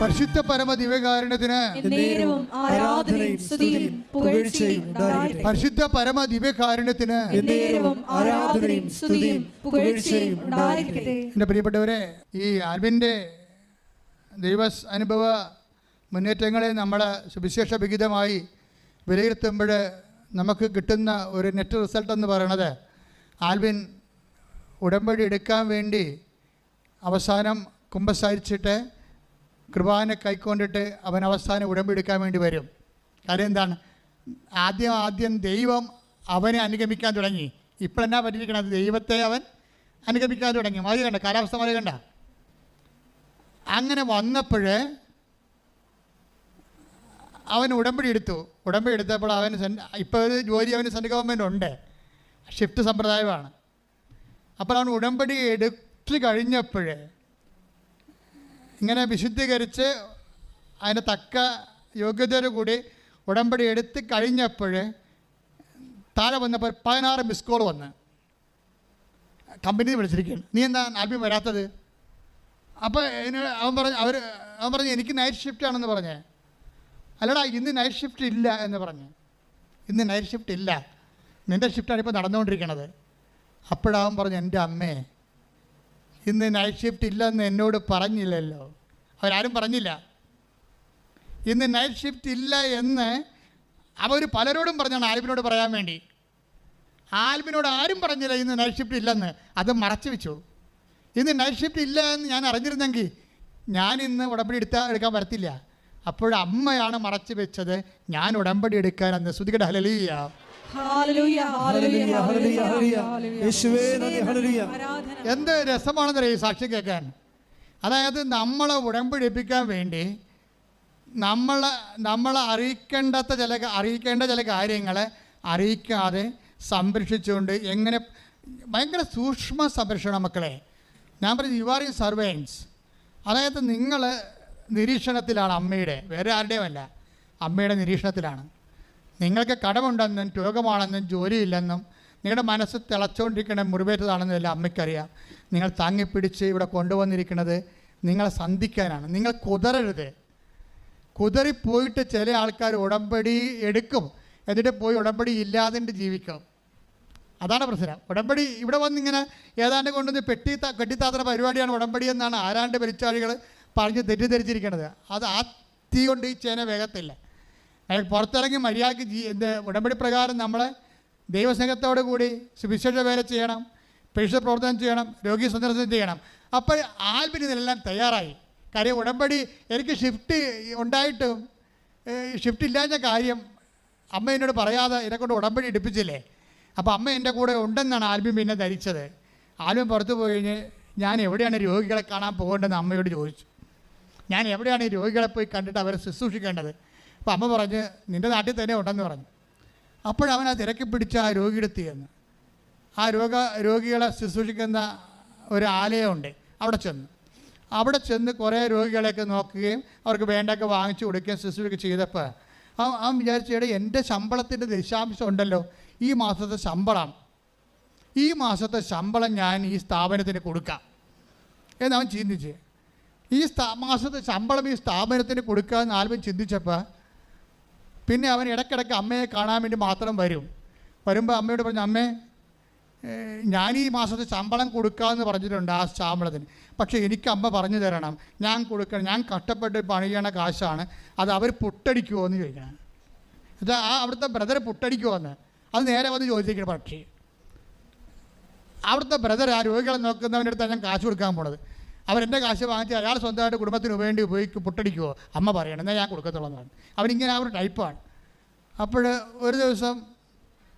പരിശുദ്ധ പരമ ദിവ്യകാരുണ്യത്തിന് എന്നേരവും ആരാധനയും സ്തുതിയും പുകഴ്ചയും ഉണ്ടായിരിക്കട്ടെ. പരിശുദ്ധ പരമ ദിവ്യകാരുണ്യത്തിന് എന്റെ ആരാധനയും സ്തുതിയും പുകഴ്ചയും ഉണ്ടായിരിക്കട്ടെ. എന്റെ പ്രിയപ്പെട്ടവരെ ഈ ആൽവിന്റെ ദൈവ അനുഭവ മുന്നേറ്റങ്ങളെ നമ്മൾ സുവിശേഷ വിഹിതമായി വിലയിരുത്തുമ്പോൾ നമുക്ക് കിട്ടുന്ന ഒരു നെറ്റ് റിസൾട്ട് എന്ന് പറയണത് ആൽവിൻ ഉടമ്പടി എടുക്കാൻ വേണ്ടി അവസാനം കുമ്പസാരിച്ചിട്ട് കൃപാനെ കൈക്കൊണ്ടിട്ട് അവൻ അവസാനം ഉടമ്പെടുക്കാൻ വേണ്ടി വരും. കാര്യം എന്താണ്? ആദ്യം ആദ്യം ദൈവം അവനെ അനുഗമിക്കാൻ തുടങ്ങി. ഇപ്പോഴെന്നാ പറ്റിയിരിക്കണത്? ദൈവത്തെ അവൻ അനുഗമിക്കാൻ തുടങ്ങി. മതി കണ്ട കാലാവസ്ഥ മതി കണ്ട. അങ്ങനെ വന്നപ്പോൾ അവൻ ഉടമ്പടി എടുത്തു. ഉടമ്പടി എടുത്തപ്പോൾ അവന് ഇപ്പോൾ ഒരു ജോലി അവന് സെൻട്രൽ ഗവൺമെന്റ് ഉണ്ട്. ഷിഫ്റ്റ് സമ്പ്രദായമാണ്. അപ്പോൾ അവൻ ഉടമ്പടി എടുത്തു കഴിഞ്ഞപ്പോൾ ഇങ്ങനെ വിശുദ്ധീകരിച്ച് അതിന് തക്ക യോഗ്യതയോടു കൂടി ഉടമ്പടി എടുത്ത് കഴിഞ്ഞപ്പോൾ താഴെ വന്നപ്പോൾ പതിനാറ് മിസ് കോൾ വന്ന്. കമ്പനി വിളിച്ചിരിക്കുകയാണ്. നീ എന്താ ആൽബം വരാത്തത്? അപ്പോൾ അവൻ പറഞ്ഞു അവർ അവൻ പറഞ്ഞു എനിക്ക് നൈറ്റ് ഷിഫ്റ്റ് ആണെന്ന് പറഞ്ഞേ. അല്ലടാ ഇന്ന് നൈറ്റ് ഷിഫ്റ്റ് ഇല്ല എന്ന് പറഞ്ഞു. ഇന്ന് നൈറ്റ് ഷിഫ്റ്റ് ഇല്ല. നിന്റെ ഷിഫ്റ്റാണ് ഇപ്പോൾ നടന്നുകൊണ്ടിരിക്കണത്. അപ്പോഴാവും പറഞ്ഞു എന്റെ അമ്മേ ഇന്ന് നൈറ്റ് ഷിഫ്റ്റ് ഇല്ലെന്ന് എന്നോട് പറഞ്ഞില്ലല്ലോ. അവരാരും പറഞ്ഞില്ല. ഇന്ന് നൈറ്റ് ഷിഫ്റ്റ് ഇല്ല എന്ന് അവർ പലരോടും പറഞ്ഞാണ് ആൽബിനോട് പറയാൻ വേണ്ടി. ആൽബിനോട് ആരും പറഞ്ഞില്ല ഇന്ന് നൈറ്റ് ഷിഫ്റ്റ് ഇല്ലെന്ന്. അത് മറച്ചു വെച്ചു. ഇന്ന് നൈറ്റ് ഷിഫ്റ്റ് ഇല്ല എന്ന് ഞാൻ അറിഞ്ഞിരുന്നെങ്കിൽ ഞാൻ ഇന്ന് ഉടമ്പടി എടുത്താൽ എടുക്കാൻ വരത്തില്ല. അപ്പോഴമ്മയാണ് മറച്ചു വെച്ചത്. ഞാൻ ഉടമ്പടി എടുക്കാൻ അന്ന് ശ്രുതികട ഹലലിയ എന്ത് രസമാണെന്നറിയാം ഈ സാക്ഷി കേൾക്കാൻ? അതായത് നമ്മളെ ഉടമ്പടിപ്പിക്കാൻ വേണ്ടി നമ്മൾ നമ്മളെ അറിയിക്കേണ്ടാത്ത ചില അറിയിക്കേണ്ട ചില കാര്യങ്ങളെ അറിയിക്കാതെ സംരക്ഷിച്ചുകൊണ്ട് എങ്ങനെ ഭയങ്കര സൂക്ഷ്മ സംരക്ഷണം മക്കളെ. ഞാൻ പറഞ്ഞു യു ആർ ഇൻ സർവൈൻസ് അതായത് നിങ്ങൾ നിരീക്ഷണത്തിലാണ് അമ്മയുടെ വേറെ ആരുടെയുമല്ല അമ്മയുടെ നിരീക്ഷണത്തിലാണ്. നിങ്ങൾക്ക് കടമുണ്ടെന്നും രോഗമാണെന്നും ജോലിയില്ലെന്നും നിങ്ങളുടെ മനസ്സ് തിളച്ചുകൊണ്ടിരിക്കുന്ന മുറിവേറ്റതാണെന്നും എല്ലാം അമ്മയ്ക്കറിയാം. നിങ്ങൾ താങ്ങിപ്പിടിച്ച് ഇവിടെ കൊണ്ടുവന്നിരിക്കുന്നത് നിങ്ങളെ സന്ധിക്കാനാണ്. നിങ്ങൾ കുതറരുത്. കുതറിപ്പോയിട്ട് ചില ആൾക്കാർ ഉടമ്പടി എടുക്കും. എന്നിട്ട് പോയി ഉടമ്പടി ഇല്ലാതെ ജീവിക്കും. അതാണ് പ്രശ്നം. ഉടമ്പടി ഇവിടെ വന്നിങ്ങനെ ഏതാണ്ട് കൊണ്ടുവന്ന് പെട്ടി കെട്ടിത്താത്ര പരിപാടിയാണ് ഉടമ്പടി എന്നാണ് ആരാണ്ട് പരിച്ചാളികൾ പറഞ്ഞ് തെറ്റിദ്ധരിച്ചിരിക്കുന്നത് അത് ആ തീ കൊണ്ട് ഈ ചേന വേഗത്തില്ല. അയാൾ പുറത്തിറങ്ങി മര്യാദയ്ക്ക് ജീ ഉടമ്പടി പ്രകാരം നമ്മൾ ദൈവസ്നേഹത്തോടു കൂടി സുവിശേഷ വേല ചെയ്യണം പരിശുദ്ധ പ്രവർത്തനം ചെയ്യണം രോഗി സന്ദർശനം ചെയ്യണം. അപ്പോൾ ആൽബിന് ഇതിനെല്ലാം തയ്യാറായി. കാര്യം ഉടമ്പടി എനിക്ക് ഷിഫ്റ്റ് ഉണ്ടായിട്ടും ഷിഫ്റ്റ് ഇല്ലാഞ്ഞ കാര്യം അമ്മ എന്നോട് പറയാതെ ഇതേക്കൊണ്ട് ഉടമ്പടി എടുപ്പിച്ചില്ലേ? അപ്പോൾ അമ്മ എന്റെ കൂടെ ഉണ്ടെന്നാണ് ആൽബിൻ പിന്നെ ധരിച്ചത്. ആൽബിൻ പുറത്ത് പോയി കഴിഞ്ഞ് ഞാൻ എവിടെയാണ് രോഗികളെ കാണാൻ പോകേണ്ടതെന്ന് അമ്മയോട് ചോദിച്ചു. ഞാൻ എവിടെയാണ് ഈ രോഗികളെ പോയി കണ്ടിട്ട് അവരെ ശുശ്രൂഷിക്കേണ്ടത്? അപ്പോൾ അമ്മ പറഞ്ഞ് നിന്റെ നാട്ടിൽ തന്നെ ഉണ്ടെന്ന് പറഞ്ഞു. അപ്പോഴവൻ ആ തിരക്കി പിടിച്ച ആ രോഗിയെടുത്ത് ചെന്ന്. ആ രോഗ രോഗികളെ ശുശ്രൂഷിക്കുന്ന ഒരു ആലയമുണ്ട്. അവിടെ ചെന്നു. അവിടെ ചെന്ന് കുറേ രോഗികളെയൊക്കെ നോക്കുകയും അവർക്ക് വേണ്ടൊക്കെ വാങ്ങിച്ചു കൊടുക്കുകയും ശുശ്രൂഷയൊക്കെ ചെയ്തപ്പോൾ അവൻ അവൻ വിചാരിച്ചേടെ എന്റെ ശമ്പളത്തിന്റെ ദശാംശം ഉണ്ടല്ലോ. ഈ മാസത്തെ ശമ്പളം. ഈ മാസത്തെ ശമ്പളം ഞാൻ ഈ സ്ഥാപനത്തിന് കൊടുക്കാം. എന്നവൻ ചിന്തിച്ച്. ഈ സ്ഥാ മാസത്തെ ശമ്പളം ഈ സ്ഥാപനത്തിന് കൊടുക്കുക എന്ന് ആൽബം ചിന്തിച്ചപ്പോൾ പിന്നെ അവൻ ഇടയ്ക്കിടയ്ക്ക് അമ്മയെ കാണാൻ വേണ്ടി മാത്രം വരും. വരുമ്പോൾ അമ്മയോട് പറഞ്ഞു അമ്മേ ഞാൻ ഈ മാസത്തെ ശമ്പളം കൊടുക്കാമെന്ന് പറഞ്ഞിട്ടുണ്ട് ആ ശമ്പളത്തിന്. പക്ഷേ എനിക്ക് അമ്മ പറഞ്ഞു തരണം. ഞാൻ കൊടുക്കണം. ഞാൻ കഷ്ടപ്പെട്ട് പണിയണ കാശാണ്. അത് അവർ പുട്ടടിക്കുമോ എന്ന് ചോദിക്കണം. എന്നുവെച്ചാൽ ആ അവിടുത്തെ ബ്രദർ പുട്ടടിക്കുമോ എന്ന് അത് നേരെ വന്ന് ചോദിച്ചിരിക്കണം പക്ഷേ. അവിടുത്തെ ബ്രദർ ആ രോഗികളെ നോക്കുന്നവന്റെ അടുത്താണ് ഞാൻ കാശ് കൊടുക്കാൻ പോണത്. അവരെന്റെ കാശ് വാങ്ങിച്ച് അയാൾ സ്വന്തമായിട്ട് കുടുംബത്തിന് വേണ്ടി ഉപയോഗിക്കും പുട്ടടിക്കുമോ അമ്മ പറയണം എന്നാൽ ഞാൻ കൊടുക്കത്തുള്ളതാണ്. അവനിങ്ങനെ ആ ഒരു ടൈപ്പാണ് അപ്പോൾ ഒരു ദിവസം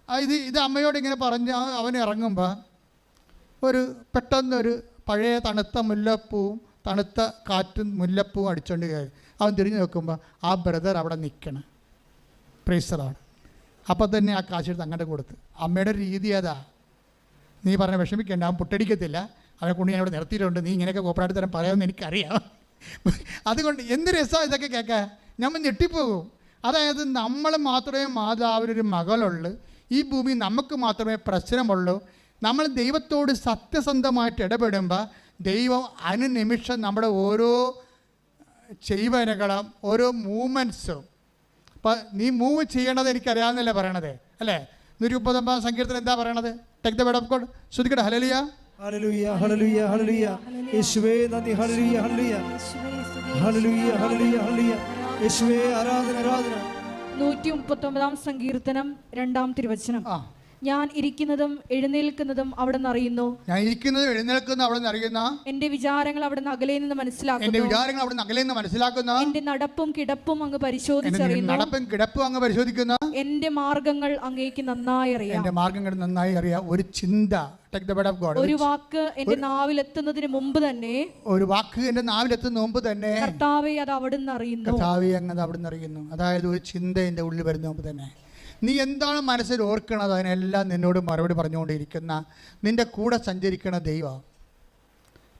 ഇത് ഇത് അമ്മയോട് ഇങ്ങനെ പറഞ്ഞ് അവൻ ഇറങ്ങുമ്പോൾ ഒരു പെട്ടെന്നൊരു പഴയ തണുത്ത മുല്ലപ്പൂവും തണുത്ത കാറ്റും മുല്ലപ്പൂവും അടിച്ചുകൊണ്ട് കയറി. അവൻ തിരിഞ്ഞു നോക്കുമ്പോൾ ആ ബ്രദർ അവിടെ നിൽക്കണം പ്രൈസറാണ് അപ്പോൾ തന്നെ ആ കാശെടുത്ത് അങ്ങോട്ട് കൊടുത്ത്. അമ്മയുടെ രീതി അതാ നീ പറഞ്ഞ വിഷമിക്കേണ്ട അവൻ പുട്ടടിക്കത്തില്ല. അവനെ കൊണ്ട് ഞാൻ ഇവിടെ നിർത്തിയിട്ടുണ്ട്. നീ ഇങ്ങനെയൊക്കെ കോപ്പറായിട്ട് തരം പറയാമെന്ന് എനിക്കറിയാം. അതുകൊണ്ട് എന്ത് രസമാണ് ഇതൊക്കെ കേൾക്കാൻ നമ്മൾ ഞെട്ടിപ്പോകും. അതായത് നമ്മൾ മാത്രമേ മാതാവിനൊരു മകളുള്ളൂ. ഈ ഭൂമി നമുക്ക് മാത്രമേ പ്രശ്നമുള്ളൂ. നമ്മൾ ദൈവത്തോട് സത്യസന്ധമായിട്ട് ഇടപെടുമ്പോൾ ദൈവം അനുനിമിഷം നമ്മുടെ ഓരോ ചെയ്വനകളും ഓരോ മൂവ്മെന്റ്സും അപ്പം നീ മൂവ് ചെയ്യണത് എനിക്കറിയാമെന്നല്ലേ പറയണത്? അല്ലേ? നൂറ്റി മുപ്പത്തൊമ്പതാം സങ്കീർത്തനം എന്താ പറയണത്? Take the bed of God ശ്രുതിക്കട്ടെ ഹലലിയ ഹല്ലേലൂയ ഹല്ലേലൂയ ഹല്ലേലൂയ യേശുവേ നന്ദി. ഹല്ലേലൂയ ഹല്ലേലൂയ ഹല്ലേലൂയ ഹല്ലേലൂയ ഹല്ലേലൂയ യേശുവേ ആരാധന ആരാധന. നൂറ്റി മുപ്പത്തൊമ്പതാം സങ്കീർത്തനം രണ്ടാം തിരുവചനം. ആ. ഞാൻ ഇരിക്കുന്നതും എഴുന്നേൽക്കുന്നതും അവിടെ നിന്ന് അറിയുന്നു. ഞാൻ ഇരിക്കുന്നതും എഴുന്നേൽക്കുന്നതും അവിടെ നിന്ന് അറിയുന്ന എന്റെ വിചാരങ്ങൾ അവിടെ നിന്ന് അകലെ നിന്ന് മനസ്സിലാക്കുന്നു. എന്റെ വിചാരങ്ങൾ അവിടെ നിന്ന് അകലെ നിന്ന് മനസ്സിലാക്കുന്ന എന്റെ നടപ്പും കിടപ്പും അങ്ങ് പരിശോധിച്ചറിയുന്നു. നടപ്പും കിടപ്പും അങ്ങ് പരിശോധിക്കുന്ന എന്റെ മാർഗങ്ങൾ അങ്ങേക്ക് നന്നായി അറിയാം. എന്റെ മാർഗങ്ങൾ നന്നായി അറിയാം. ഒരു ചിന്ത ഒരു വാക്ക് എന്റെ നാവിലെത്തുന്നതിന് മുമ്പ് തന്നെ ഒരു വാക്ക് എന്റെ നാവിലെത്തുന്ന മുമ്പ് തന്നെ കർത്താവെ അത് അവിടുന്ന് അറിയുന്നു. കർത്താവെ അങ്ങ് അവിടെ നിന്ന് അറിയുന്നു. അതായത് ഒരു ചിന്ത എന്റെ ഉള്ളിൽ വരുന്ന മുമ്പ് തന്നെ. നീ എന്താണ് മനസ്സിൽ ഓർക്കണത്? അതിനെല്ലാം നിന്നോട് മറുപടി പറഞ്ഞുകൊണ്ടിരിക്കുന്ന നിന്റെ കൂടെ സഞ്ചരിക്കുന്ന ദൈവം.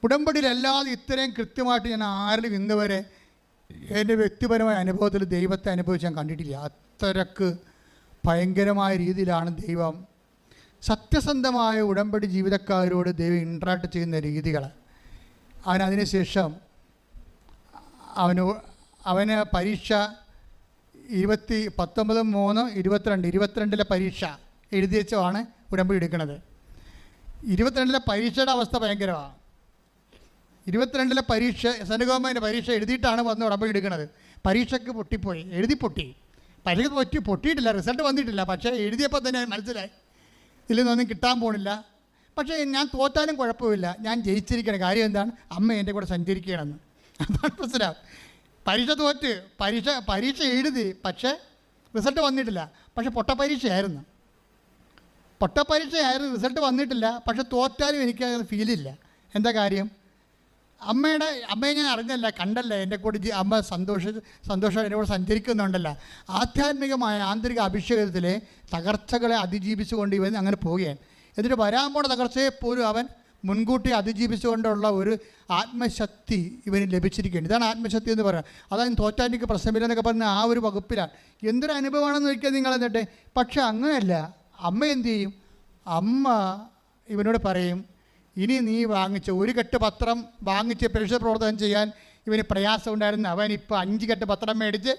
ഉടമ്പടിയിലല്ലാതെ ഇത്രയും കൃത്യമായിട്ട് ഞാൻ ആരിലും ഇന്ന് വരെ എന്റെ വ്യക്തിപരമായ അനുഭവത്തിൽ ദൈവത്തെ അനുഭവിച്ച് ഞാൻ കണ്ടിട്ടില്ല. അത്രയ്ക്ക് ഭയങ്കരമായ രീതിയിലാണ് ദൈവം സത്യസന്ധമായ ഉടമ്പടി ജീവിതക്കാരോട് ദൈവം ഇൻട്രാക്ട് ചെയ്യുന്ന രീതികൾ. അവൻ അതിനുശേഷം അവന് അവന് പരീക്ഷ ഇരുപത്തി പത്തൊമ്പത് മൂന്ന് ഇരുപത്തിരണ്ട് ഇരുപത്തിരണ്ടിലെ പരീക്ഷ എഴുതി വെച്ചാണ് ഉടമ്പടി എടുക്കുന്നത്. ഇരുപത്തിരണ്ടിലെ പരീക്ഷയുടെ അവസ്ഥ ഭയങ്കരമാണ് ഇരുപത്തിരണ്ടിലെ പരീക്ഷ ഗവൺമെന്റ് പരീക്ഷ എഴുതിയിട്ടാണ് വന്ന് ഉടമ്പടി എടുക്കുന്നത്. പരീക്ഷയ്ക്ക് പൊട്ടിപ്പോയി. എഴുതി പൊട്ടി. പരീക്ഷ പൊട്ടി പൊട്ടിയിട്ടില്ല റിസൾട്ട് വന്നിട്ടില്ല. പക്ഷേ എഴുതിയപ്പോൾ തന്നെ മനസ്സിലായി. ഇതിൽ നിന്നൊന്നും കിട്ടാൻ പോണില്ല. പക്ഷേ ഞാൻ തോറ്റാലും കുഴപ്പമില്ല. ഞാൻ ജയിച്ചിരിക്കണം കാര്യം എന്താണ്? അമ്മ എന്റെ കൂടെ സഞ്ചരിക്കുകയാണെന്ന്. അതാണ് പ്രശ്നം. പരീക്ഷ തോറ്റ് പരീക്ഷ പരീക്ഷ എഴുതി പക്ഷേ റിസൾട്ട് വന്നിട്ടില്ല. പക്ഷേ പൊട്ട പരീക്ഷയായിരുന്നു റിസൾട്ട് വന്നിട്ടില്ല. പക്ഷെ തോറ്റാലും എനിക്ക് അത് ഫീലില്ല എന്താ കാര്യം? അമ്മയുടെ അമ്മയെ ഞാൻ അറിഞ്ഞല്ല കണ്ടല്ല. എന്റെ കൂടെ അമ്മ സന്തോഷ സന്തോഷം എന്റെ കൂടെ സഞ്ചരിക്കുന്നുണ്ടല്ല. ആധ്യാത്മികമായ ആന്തരിക അഭിഷേകത്തിലെ തകർച്ചകളെ അതിജീവിച്ചുകൊണ്ട് ഇവൻ അങ്ങനെ പോവുകയാണ്. എന്നിട്ട് വരാൻ പോണ തകർച്ചയെ പോലും അവൻ മുൻകൂട്ടി അതിജീവിച്ചുകൊണ്ടുള്ള ഒരു ആത്മശക്തി ഇവന് ലഭിച്ചിരിക്കുകയാണ്. ഇതാണ് ആത്മശക്തി എന്ന് പറയുന്നത് അതായത് തോറ്റാൻ എനിക്ക് പ്രശ്നമില്ല എന്നൊക്കെ പറഞ്ഞ ആ ഒരു വകുപ്പിലാണ്. എന്തൊരു അനുഭവമാണെന്ന് ചോദിക്കാൻ നിങ്ങൾ എന്നിട്ട് പക്ഷെ അങ്ങനെയല്ല. അമ്മ എന്ത് ചെയ്യും? അമ്മ ഇവനോട് പറയും ഇനി നീ വാങ്ങിച്ച ഒരു കെട്ട് പത്രം വാങ്ങിച്ച് പരീക്ഷ പ്രവർത്തനം ചെയ്യാൻ ഇവന് പ്രയാസം ഉണ്ടായിരുന്നു അവൻ ഇപ്പോൾ അഞ്ച് കെട്ട് പത്രം മേടിച്ച്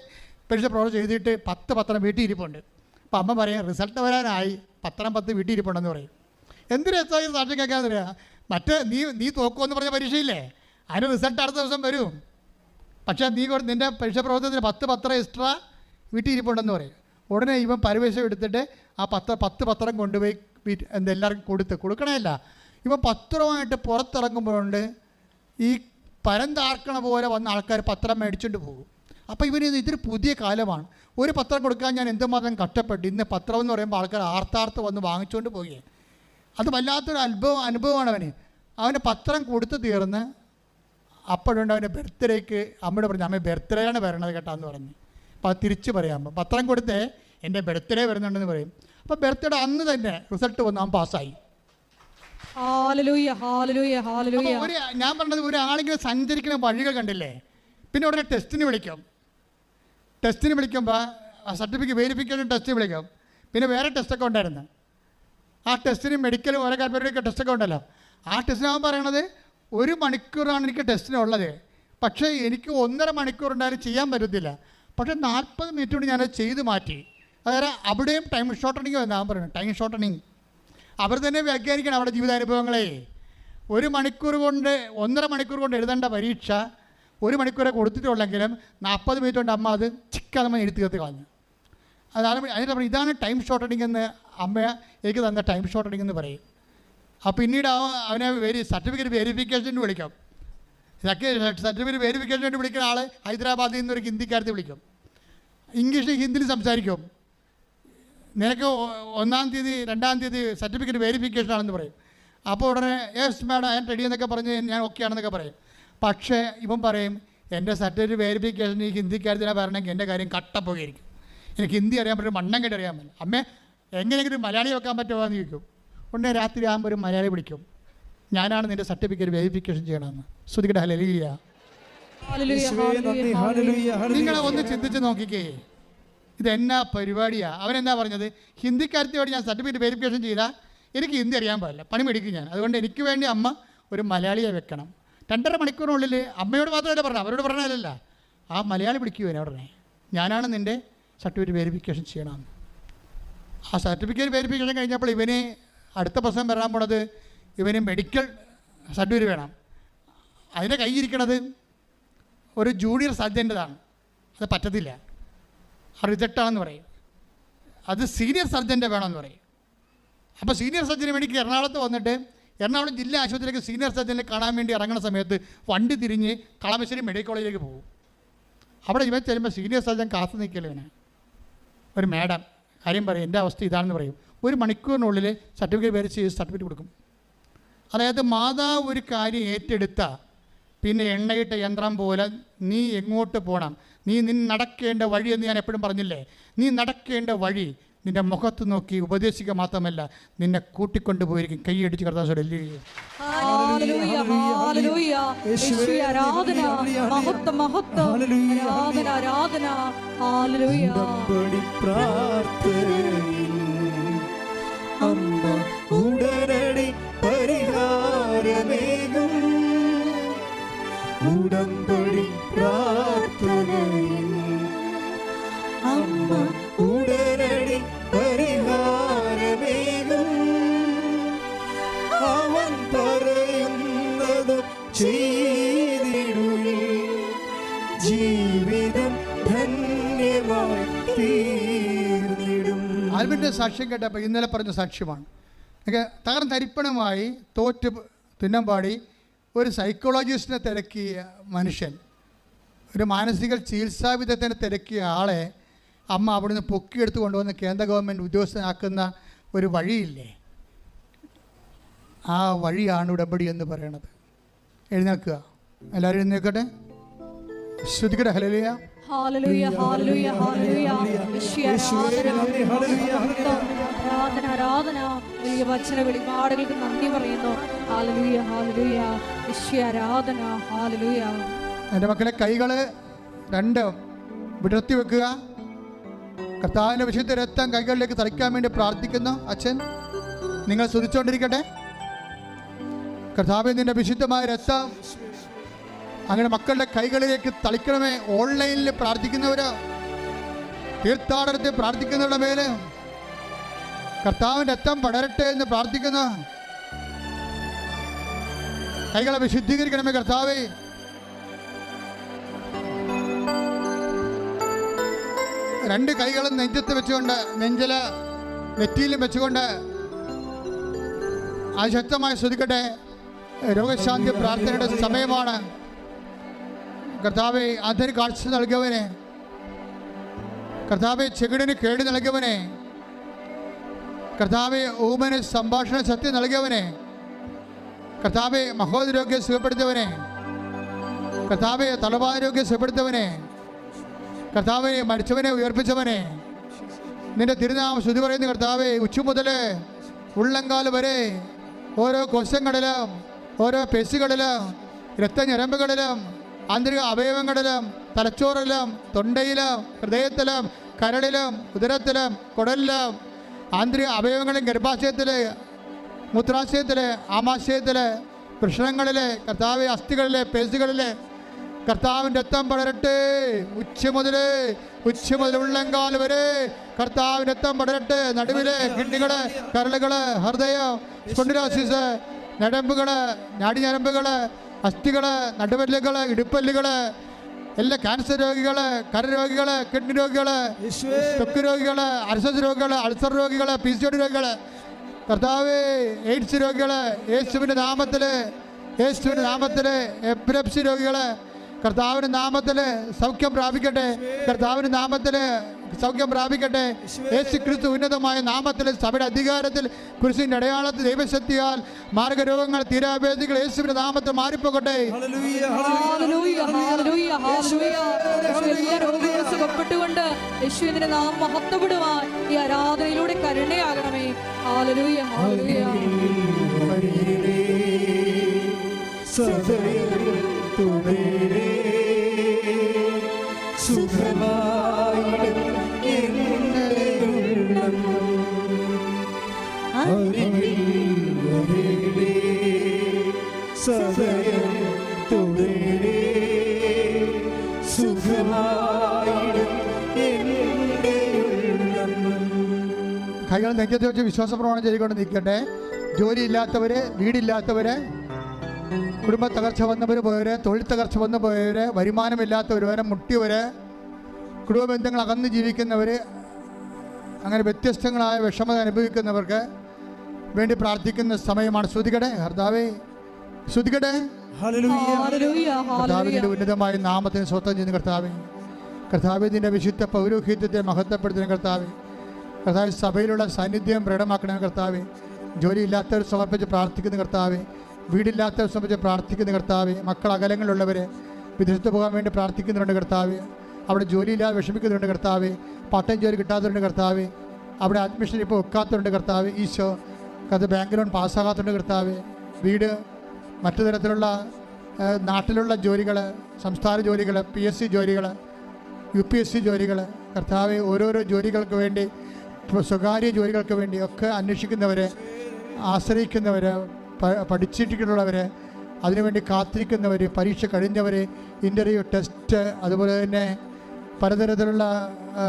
പരീക്ഷ പ്രവർത്തനം ചെയ്തിട്ട് പത്ത് പത്രം വീട്ടിൽ ഇരിപ്പുണ്ട്. അപ്പം അമ്മ പറയും റിസൾട്ട് വരാനായി. പത്രം പത്ത് വീട്ടിൽ ഇരിപ്പുണ്ടെന്ന് പറയും. എന്ത് രസമായി കേൾക്കാൻ പറയാ മറ്റേ നീ നീ തോക്കുമെന്ന് പറഞ്ഞ പരീക്ഷയില്ലേ? അതിന് റിസൾട്ട് അടുത്ത ദിവസം വരും. പക്ഷേ നീ നിന്റെ പരീക്ഷാ പ്രവർത്തനത്തിന് പത്ത് പത്രം എക്സ്ട്രാ വീട്ടിൽ ഇരിപ്പുണ്ടെന്ന് പറയും. ഉടനെ ഇവൻ പരിവേഷം എടുത്തിട്ട് ആ പത്ത് പത്ത് പത്രം കൊണ്ടുപോയി വീട്ട് എന്തെല്ലാവർക്കും കൊടുത്ത്. കൊടുക്കണമല്ല ഇവൻ പത്രമായിട്ട് പുറത്തിറങ്ങുമ്പോഴുണ്ട് ഈ പരന്താർക്കണ പോലെ വന്ന ആൾക്കാർ പത്രം മേടിച്ചുകൊണ്ട് പോകും. അപ്പോൾ ഇവന് ഇത് ഇതൊരു പുതിയ കാലമാണ്. ഒരു പത്രം കൊടുക്കാൻ ഞാൻ എന്തുമാത്രം കഷ്ടപ്പെട്ടു ഇന്ന് പത്രം എന്ന് പറയുമ്പോൾ ആൾക്കാർ ആർത്താർത്ത് വന്ന് വാങ്ങിച്ചുകൊണ്ട് പോവുകയാണ്. അത് വല്ലാത്തൊരു അത്ഭുത അനുഭവമാണ് അവന് അവന് പത്രം കൊടുത്തു തീർന്ന് അപ്പോഴുണ്ട് അവന്റെ ബർത്ത്ഡേക്ക് അമ്മയോട് പറഞ്ഞു അമ്മ ബർത്ത്ഡേ ആണ് വരണത് കേട്ടാന്ന് പറഞ്ഞു. അപ്പോൾ അത് തിരിച്ച് പറയാം. പത്രം കൊടുത്തേ എന്റെ ബർത്ത്ഡേ വരുന്നുണ്ടെന്ന് പറയും. അപ്പോൾ ബർത്ത്ഡേ അന്ന് തന്നെ റിസൾട്ട് വന്നു അവൻ പാസ്സായി. ഒരു ഞാൻ പറഞ്ഞത് ഒരാളിങ്ങനെ സഞ്ചരിക്കുന്ന വഴികൾ കണ്ടില്ലേ? പിന്നെ ഉടനെ ടെസ്റ്റിന് വിളിക്കും. ടെസ്റ്റിന് വിളിക്കുമ്പോൾ സർട്ടിഫിക്കറ്റ് വെരിഫിക്കേഷൻ ടെസ്റ്റ് വിളിക്കും. പിന്നെ വേറെ ടെസ്റ്റൊക്കെ ഉണ്ടായിരുന്നു. ആ ടെസ്റ്റിന് മെഡിക്കൽ ഓരോ കാര്യത്തിലൊക്കെ ടെസ്റ്റൊക്കെ ഉണ്ടല്ലോ. ആ ടെസ്റ്റിനാകുമ്പോൾ പറയണത് ഒരു മണിക്കൂറാണ് എനിക്ക് ടെസ്റ്റിനുള്ളത് പക്ഷേ എനിക്ക് ഒന്നര മണിക്കൂർ ഉണ്ടായാലും ചെയ്യാൻ പറ്റത്തില്ല. പക്ഷേ നാൽപ്പത് മിനിറ്റ് കൊണ്ട് ഞാനത് ചെയ്ത് മാറ്റി. അതായത് അവിടെയും ടൈം ഷോർട്ടണിങ് ഞാൻ പറയുന്നത് ടൈം ഷോർട്ടണിങ് അവർ തന്നെ വ്യാഖ്യാനിക്കണം അവിടെ ജീവിതാനുഭവങ്ങളെ. ഒരു മണിക്കൂർ കൊണ്ട് ഒന്നര മണിക്കൂർ കൊണ്ട് എഴുതേണ്ട പരീക്ഷ ഒരു മണിക്കൂറെ കൊടുത്തിട്ടുള്ളെങ്കിലും നാൽപ്പത് മിനിറ്റ് കൊണ്ട് അമ്മ അത് ചിക്ക എഴുത്തുകത്ത് കളഞ്ഞു. അതാണ് അതിന്റെ പറയും ഇതാണ് ടൈം ഷോർട്ടണിങ് എന്ന് അമ്മ എനിക്ക് തന്ന ടൈം ഷോർട്ടണിങ് എന്ന് പറയും. അപ്പോൾ പിന്നീട് അവനെ വെരി സർട്ടിഫിക്കറ്റ് വെരിഫിക്കേഷന് വിളിക്കും. സർട്ടിഫിക്കറ്റ് വെരിഫിക്കേഷന് വേണ്ടി വിളിക്കുന്ന ആൾ ഹൈദരാബാദിൽ നിന്ന് ഒരു ഹിന്ദിക്കാരത്തെ വിളിക്കും. ഇംഗ്ലീഷ് ഹിന്ദിയിൽ സംസാരിക്കും. നിനക്ക് ഒന്നാം തീയതി രണ്ടാം തീയതി സർട്ടിഫിക്കറ്റ് വെരിഫിക്കേഷൻ ആണെന്ന് പറയും. അപ്പോൾ ഉടനെ യെസ് മാഡം ഞാൻ റെഡി എന്നൊക്കെ പറഞ്ഞ് ഞാൻ ഓക്കെ ആണെന്നൊക്കെ പറയും. പക്ഷേ ഇവൻ പറയും എന്റെ സർട്ടിഫിക്കറ്റ് വെരിഫിക്കേഷൻ ഈ ഹിന്ദിക്കാരത്തിനാണ് പറയണമെങ്കിൽ എന്റെ കാര്യം കട്ടപ്പോയിരിക്കും എനിക്ക് ഹിന്ദി അറിയാൻ പറ്റും മണ്ണം കേട്ട് അറിയാൻ പറ്റില്ല അമ്മേ എങ്ങനെയെങ്കിലും ഒരു മലയാളി വെക്കാൻ പറ്റുമോ എന്ന് ചോദിക്കും. ഉടനെ രാത്രി ആകുമ്പോൾ ഒരു മലയാളി വിളിക്കും. ഞാനാണ് നിന്റെ സർട്ടിഫിക്കറ്റ് വെരിഫിക്കേഷൻ ചെയ്യണമെന്ന്. ശ്രുതിക്കട്ടെ ഹലലിയ നിങ്ങളെ ഒന്ന് ചിന്തിച്ച് നോക്കിക്കേ. ഇതെന്നാ പരിപാടിയാ? അവനെന്താ പറഞ്ഞത്? ഹിന്ദിക്കാരത്തിയോട് ഞാൻ സർട്ടിഫിക്കറ്റ് വെരിഫിക്കേഷൻ ചെയ്താൽ എനിക്ക് ഹിന്ദി അറിയാൻ പാടില്ല. പണി മേടിക്കും ഞാൻ. അതുകൊണ്ട് എനിക്ക് വേണ്ടി അമ്മ ഒരു മലയാളിയെ വെക്കണം. രണ്ടര മണിക്കൂറിനുള്ളിൽ അമ്മയോട് മാത്രമല്ല പറഞ്ഞു അവരോട് പറഞ്ഞാലല്ല ആ മലയാളി പിടിക്കുവേനെ ഉടനെ. ഞാനാണ് നിന്റെ സർട്ടിഫിക്കറ്റ് വെരിഫിക്കേഷൻ ചെയ്യണമെന്ന് ആ സർട്ടിഫിക്കറ്റ് വെരിഫിക്കേഷൻ കഴിഞ്ഞപ്പോൾ ഇവന് അടുത്ത പ്രശ്നം വരാൻ പോണത് ഇവന് മെഡിക്കൽ സർട്ടിഫിക്കറ്റ് വേണം. അതിന്റെ കയ്യിരിക്കണത് ഒരു ജൂനിയർ സർജന്റെതാണ് അത് പറ്റത്തില്ല. അത് റിജക്റ്റാണെന്ന് പറയും. അത് സീനിയർ സർജന്റെ വേണമെന്ന് പറയും. അപ്പോൾ സീനിയർ സർജന് വേണ്ടി എറണാകുളത്ത് വന്നിട്ട് എറണാകുളം ജില്ലാ ആശുപത്രിയിലേക്ക് സീനിയർ സർജനെ കാണാൻ വേണ്ടി ഇറങ്ങുന്ന സമയത്ത് വണ്ടി തിരിഞ്ഞ് കളമശ്ശേരി മെഡിക്കൽ കോളേജിലേക്ക് പോകും. അവിടെ ഇവൻ ചെല്ലുമ്പോൾ സീനിയർ സർജൻ കാത്തു നിൽക്കല്ലോ ഇവനെ. ഒരു മാഡം കാര്യം പറയും എന്റെ അവസ്ഥ ഇതാണെന്ന് പറയും. ഒരു മണിക്കൂറിനുള്ളിൽ സർട്ടിഫിക്കറ്റ് വരച്ച് സർട്ടിഫിക്കറ്റ് കൊടുക്കും. അതായത് മാതാവ് ഒരു കാര്യം ഏറ്റെടുത്ത പിന്നെ എണ്ണയിട്ട യന്ത്രം പോലെ നീ എങ്ങോട്ട് പോകണം നീ നിൻ നടക്കേണ്ട വഴി എന്ന് ഞാൻ എപ്പോഴും പറഞ്ഞില്ലേ? നീ നടക്കേണ്ട വഴി നിന്റെ മുഖത്ത് നോക്കി ഉപദേശിക്കുക മാത്രമല്ല നിന്നെ കൂട്ടിക്കൊണ്ടു പോയിരിക്കും. കൈയടിച്ച് കർത്താൻ ഹല്ലേലൂയ, ഹല്ലേലൂയ. യേശുവേ ആരാധന മഹത്വം മഹത്വം. ആരാധന ആരാധന ഹല്ലേലൂയ. ഉടമ്പടി പ്രാർത്ഥന അമ്മ ഉടനടി പരിഹാരമേകും. ഉടമ്പടി പ്രാർത്ഥനയിൽ അമ്മ ആൽബിന്റെ സാക്ഷ്യം കേട്ടപ്പോൾ ഇന്നലെ പറഞ്ഞ സാക്ഷ്യമാണ്. എനിക്ക് തകർന്ന് തരിപ്പണമായി തോറ്റ് തുന്നമ്പാടി ഒരു സൈക്കോളജിസ്റ്റിനെ തിരക്കിയ മനുഷ്യൻ ഒരു മാനസിക ചികിത്സാ വിധത്തിനെ തിരക്കിയ ആളെ അമ്മ അവിടുന്ന് പൊക്കിയെടുത്ത് കൊണ്ടുവന്ന് കേന്ദ്ര ഗവൺമെന്റ് ഉദ്യോഗസ്ഥനാക്കുന്ന ഒരു വഴിയില്ലേ? ആ വഴിയാണ് ഉടമ്പടി എന്ന് പറയണത്. എഴുന്നേൽക്കുക. എല്ലാവരും എഴുന്നേൽക്കട്ടെ? ശ്രുതിക്കട്ടെ ഹലലിയ യേശുവേ ആരാധന ആരാധന വലിയ വചന വെളിപാടുകൾക്ക് നന്ദി പറയുന്നു. യേശുവേ ആരാധന എന്റെ മക്കളെ കൈകൾ രണ്ട് വിടർത്തി വെക്കുക. കർത്താവിന്റെ വിശുദ്ധ രക്തം കൈകളിലേക്ക് തളിക്കാൻ വേണ്ടി പ്രാർത്ഥിക്കുന്നു. അച്ഛൻ നിങ്ങൾ സ്തുതിച്ചുകൊണ്ടിരിക്കട്ടെ കർത്താവിന്റെ വിശുദ്ധമായ രക്തം അങ്ങനെ മക്കളുടെ കൈകളിലേക്ക് തളിക്കണമേ. ഓൺലൈനിൽ പ്രാർത്ഥിക്കുന്നവര് തീർത്ഥാടനത്തിൽ പ്രാർത്ഥിക്കുന്നവരുടെ മേൽ കർത്താവിന്റെ അത്തം പടരട്ടെ എന്ന് പ്രാർത്ഥിക്കുന്ന. കൈകളെ വിശുദ്ധീകരിക്കണമേ കർത്താവേ. രണ്ട് കൈകളും നെഞ്ചത്ത് വെച്ചുകൊണ്ട് നെഞ്ചിൽ നെറ്റിയിലും വെച്ചുകൊണ്ട് ശക്തമായി ശ്രദ്ധിക്കട്ടെ രോഗശാന്തി പ്രാർത്ഥനയുടെ സമയമാണ്. കർത്താവെ അതിന് കാഴ്ച നൽകിയവനെ. കർത്താവെ ചെകിടിന് കേട് നൽകിയവനെ. കർത്താവെ ഊമന് സംഭാഷണ ശക്തി നൽകിയവനെ. കർത്താവെ മഹോദരോഗ്യം സുഖപ്പെടുത്തിയവനെ. കർത്താവെ തലവാരോഗ്യം സുഖപ്പെടുത്തിയവനെ. കർത്താവെ മരിച്ചവനെ ഉയർപ്പിച്ചവനെ. നിന്റെ തിരുനാമ ശുദ്ധി പറയുന്ന കർത്താവെ ഉച്ച മുതൽ ഉള്ളങ്കാൽ വരെ ഓരോ കോശങ്ങളിലും ഓരോ പെസുകളിലും രക്തഞരമ്പുകളിലും ആന്തരിക അവയവങ്ങളിലും തലച്ചോറിലും തൊണ്ടയിലും ഹൃദയത്തിലും കരളിലും ഉദരത്തിലും കുടലിലും ആന്തരിക അവയവങ്ങളും ഗർഭാശയത്തിൽ മൂത്രാശയത്തിൽ ആമാശയത്തിൽ വൃഷണങ്ങളിൽ കർത്താവ് അസ്ഥികളിലെ പേശികളിലെ കർത്താവിന്റെ രക്തം പടരട്ടെ. ഉച്ച മുതൽ ഉച്ച മുതൽ ഉള്ളങ്കാൽ വരെ കർത്താവിന്റെ രക്തം പടരട്ടെ. നടുവിലെ കിഡ്നികൾ കരളുകൾ ഹൃദയം സ്പൊണ്ടിലോസിസ് ഞരമ്പുകൾ നാടിഞരമ്പുകൾ അസ്ഥികൾ നടുവല്ലുകൾ ഇടുപ്പല്ലുകൾ എല്ലാ ക്യാൻസർ രോഗികൾ കരരോഗികൾ കിഡ്നി രോഗികൾ ചൊക്ക് രോഗികൾ രോഗികൾ അർസസ് രോഗികൾ അൾസർ രോഗികൾ പി സി ഒ ഡി രോഗികൾ കർത്താവ് എയ്ഡ്സ് രോഗികൾ യേശുവിന്റെ നാമത്തിൽ യേശുവിന്റെ നാമത്തിൽ എപ്പിലപ്സി രോഗികൾ കർത്താവിന്റെ നാമത്തിൽ സൗഖ്യം പ്രാപിക്കട്ടെ. കർത്താവിന്റെ നാമത്തിൽ സൗഖ്യം പ്രാപിക്കട്ടെ. യേശു ക്രിസ്തു ഉന്നതമായ നാമത്തിൽ സഭയുടെ അധികാരത്തിൽ കുരിശിന്റെ അടയാളത്തിൽ ദൈവശക്തിയാൽ മാർഗരോഗങ്ങൾ തീരാഭേദികൾ യേശുവിന്റെ നാമത്തിൽ മാറിപ്പോകട്ടെ. ഹല്ലേലൂയ ഹല്ലേലൂയ ഹല്ലേലൂയ. ഹല്ലേലൂയ എല്ലാ രോഗികളും സുഖപ്പെട്ടുകൊണ്ട് യേശുവിന്റെ നാം മഹത്വപ്പെടുവാൻ ഈ ആരാധനയിലൂടെ കരുണയാകണമേ. തുടരേ കൈകൾ നെഞ്ചത്ത് വെച്ച് വിശ്വാസ പ്രമാണം ചെയ്തുകൊണ്ട് നിൽക്കട്ടെ ജോലിയില്ലാത്തവര് വീടില്ലാത്തവര് കുടുംബ തകർച്ച വന്നവർ പോയവര് തൊഴിൽ തകർച്ച വന്നു പോയവര് വരുമാനമില്ലാത്തവർ വരെ മുട്ടിയവര് കുടുംബ ബന്ധങ്ങൾ അകന്ന് ജീവിക്കുന്നവർ അങ്ങനെ വ്യത്യസ്തങ്ങളായ വിഷമത അനുഭവിക്കുന്നവർക്ക് വേണ്ടി പ്രാർത്ഥിക്കുന്ന സമയമാണ്. ശ്രുതികടെ കർത്താവേ ശ്രുതികടെ. ഹല്ലേലൂയ. ഹല്ലേലൂയ, കർത്താവിന്റെ. ഉന്നതമായ നാമത്തിന് സ്വത്തം ചെയ്യുന്ന കർത്താവേ. കർത്താവ് നിന്റെ വിശുദ്ധ പൗരോഹിത്യത്തെ മഹത്വപ്പെടുത്തുന്ന കർത്താവേ. കർത്താവ് സഭയിലുള്ള സാന്നിധ്യം പ്രകടമാക്കണേ കർത്താവേ. ജോലിയില്ലാത്തവർ സമർപ്പിച്ച് പ്രാർത്ഥിക്കുന്ന കർത്താവേ. വീടില്ലാത്തവർ സമർപ്പിച്ച് പ്രാർത്ഥിക്കുന്ന കർത്താവേ. മക്കൾ അകലങ്ങളിലുള്ളവർ വിദേശത്ത് പോകാൻ വേണ്ടി പ്രാർത്ഥിക്കുന്നുണ്ട് കർത്താവേ. അവിടെ ജോലിയില്ലാതെ വിഷമിക്കുന്നുണ്ട് കർത്താവേ. പട്ടം ജോലി കിട്ടാത്തവരുണ്ട് കർത്താവേ. അവിടെ അഡ്മിഷൻ ഇപ്പോൾ വെക്കാത്തവരുണ്ട് കർത്താവ്. ഈശോ അത് ബാങ്ക് ലോൺ പാസ്സാകാത്തതുണ്ട് കർത്താവ്. വീട് മറ്റു തരത്തിലുള്ള നാട്ടിലുള്ള ജോലികൾ സംസ്ഥാന ജോലികൾ പി എസ് സി ജോലികൾ യു പി എസ് സി ജോലികൾ കർത്താവ് ഓരോരോ ജോലികൾക്ക് വേണ്ടി സ്വകാര്യ ജോലികൾക്ക് വേണ്ടിയൊക്കെ അന്വേഷിക്കുന്നവർ ആശ്രയിക്കുന്നവർ പഠിച്ചിട്ടുള്ളവർ അതിനുവേണ്ടി കാത്തിരിക്കുന്നവർ പരീക്ഷ കഴിഞ്ഞവർ ഇന്റർവ്യൂ ടെസ്റ്റ് അതുപോലെ തന്നെ പലതരത്തിലുള്ള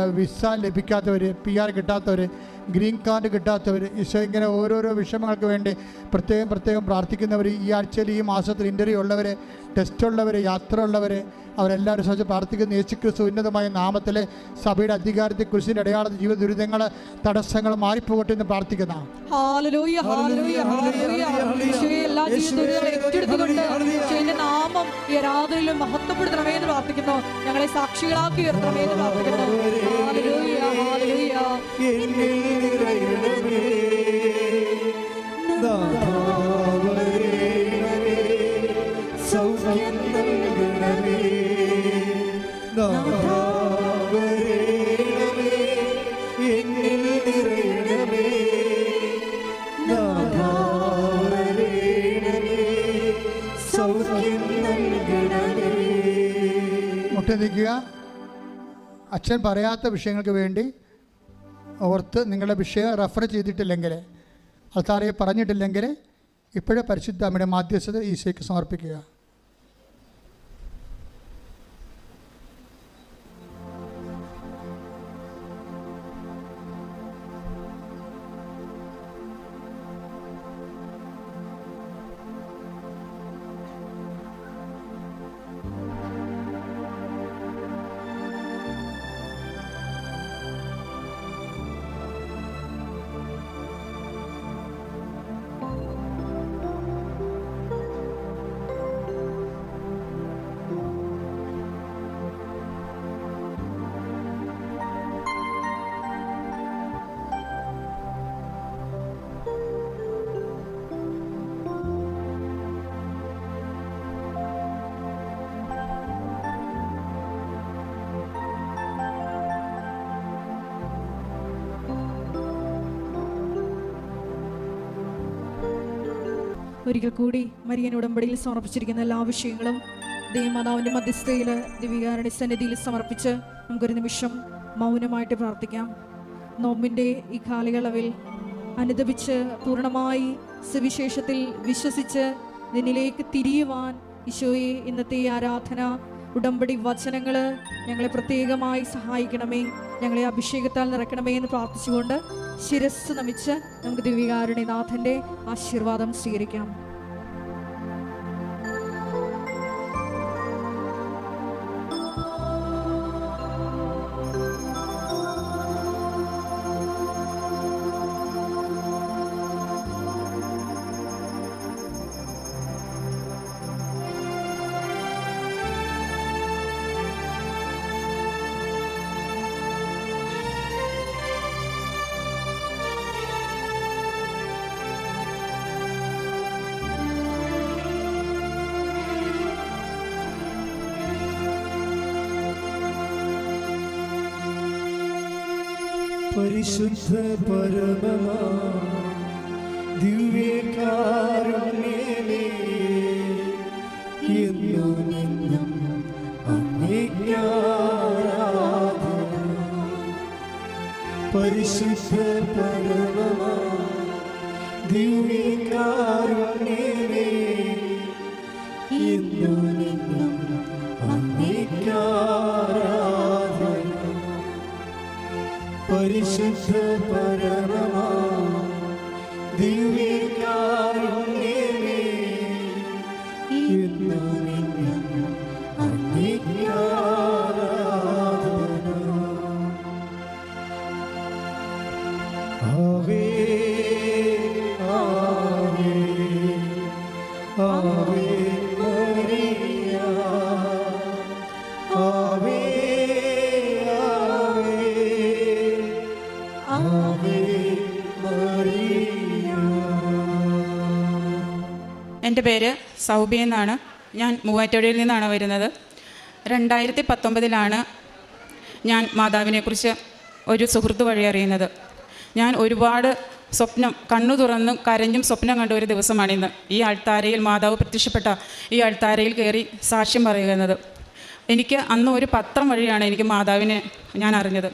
വിസ ലഭിക്കാത്തവർ പി ആർ കിട്ടാത്തവർ ഗ്രീൻ കാർഡ് കിട്ടാത്തവർ ഈശോ ഇങ്ങനെ ഓരോരോ വിഷമങ്ങൾക്ക് വേണ്ടി പ്രത്യേകം പ്രത്യേകം പ്രാർത്ഥിക്കുന്നവർ ഈ ആഴ്ചയിൽ ഈ മാസത്തിൽ ഇന്റർവ്യൂ ഉള്ളവർ ടെസ്റ്റ് ഉള്ളവർ യാത്ര ഉള്ളവർ അവരെല്ലാവരും സംബന്ധിച്ച് പ്രാർത്ഥിക്കുന്ന. യേശു ക്രിസ്തു ഉന്നതമായ നാമത്തിൽ സഭയുടെ അധികാരത്തെ കുരിശിന്റെ അടയാളത്തിൽ ജീവിത ദുരിതങ്ങൾ തടസ്സങ്ങൾ മാറിപ്പോകട്ടെ എന്ന് പ്രാർത്ഥിക്കുന്ന. ഹല്ലേലൂയ, ഹല്ലേലൂയ, ഹല്ലേലൂയ. യേശുവേ, എല്ലാ ഏറ്റെടുത്തുകൊണ്ട് നാമം ഈ ആരാധനയിലും മഹത്വപ്പെടുത്തണമേ എന്ന് പ്രാർത്ഥിക്കുന്നു. ഞങ്ങളെ സാക്ഷികളാക്കി ഉയർത്തണമേ എന്ന് പ്രാർത്ഥിക്കുന്നു. സൗഖ്യം അച്ഛൻ പറയാത്ത വിഷയങ്ങൾക്ക് വേണ്ടി ഓർത്ത് നിങ്ങളുടെ വിഷയം റെഫർ ചെയ്തിട്ടില്ലെങ്കിൽ അൽത്താറെ പറഞ്ഞിട്ടില്ലെങ്കിൽ ഇപ്പോഴേ പരിശുദ്ധ അമ്മയുടെ മാധ്യസ്ഥത ഈശോയ്ക്ക് സമർപ്പിക്കുക. ഒരിക്കൽ കൂടി മരിയൻ ഉടമ്പടിയിൽ സമർപ്പിച്ചിരിക്കുന്ന എല്ലാ വിഷയങ്ങളും ദേവമാതാവിന്റെ മധ്യസ്ഥയിൽ ദിവികാരുടെ സന്നിധിയിൽ സമർപ്പിച്ച് നമുക്കൊരു നിമിഷം മൗനമായിട്ട് പ്രാർത്ഥിക്കാം. നോമ്പിന്റെ ഈ കാലയളവിൽ അനുദപിച്ച് പൂർണമായി സുവിശേഷത്തിൽ വിശ്വസിച്ച് നിന്നിലേക്ക് തിരിയുവാൻ ഈശോയെ ഇന്നത്തെ ആരാധന ഉടമ്പടി വചനങ്ങൾ ഞങ്ങളെ പ്രത്യേകമായി സഹായിക്കണമേ. ഞങ്ങളെ അഭിഷേകത്താൽ നിറയ്ക്കണമേ എന്ന് പ്രാർത്ഥിച്ചുകൊണ്ട് ശിരസ് നമിച്ച് നമുക്ക് ദിവ്യകാരുണ്യനാഥന്റെ നാഥന്റെ ആശീർവാദം സ്വീകരിക്കാം. ദിവ്യകാരുണ്യമേ എന്നും എന്നും പരിശുദ്ധ എന്റെ പേര് സൗബി എന്നാണ്. ഞാൻ മൂവാറ്റുപുഴയിൽ നിന്നാണ് വരുന്നത്. രണ്ടായിരത്തി പത്തൊമ്പതിലാണ് ഞാൻ മാതാവിനെക്കുറിച്ച് ഒരു സുഹൃത്ത് വഴി അറിയുന്നത്. ഞാൻ ഒരുപാട് സ്വപ്നം കണ്ണു തുറന്നും കരഞ്ഞും സ്വപ്നം കണ്ട ഒരു ദിവസമാണിന്ന് ഈ അൾത്താരയിൽ മാതാവ് പ്രത്യക്ഷപ്പെട്ട ഈ അൾത്താരയിൽ കയറി സാക്ഷ്യം പറയുന്നത്. എനിക്ക് അന്ന് ഒരു പത്രം വഴിയാണ് എനിക്ക് മാതാവിനെ ഞാൻ അറിഞ്ഞത്.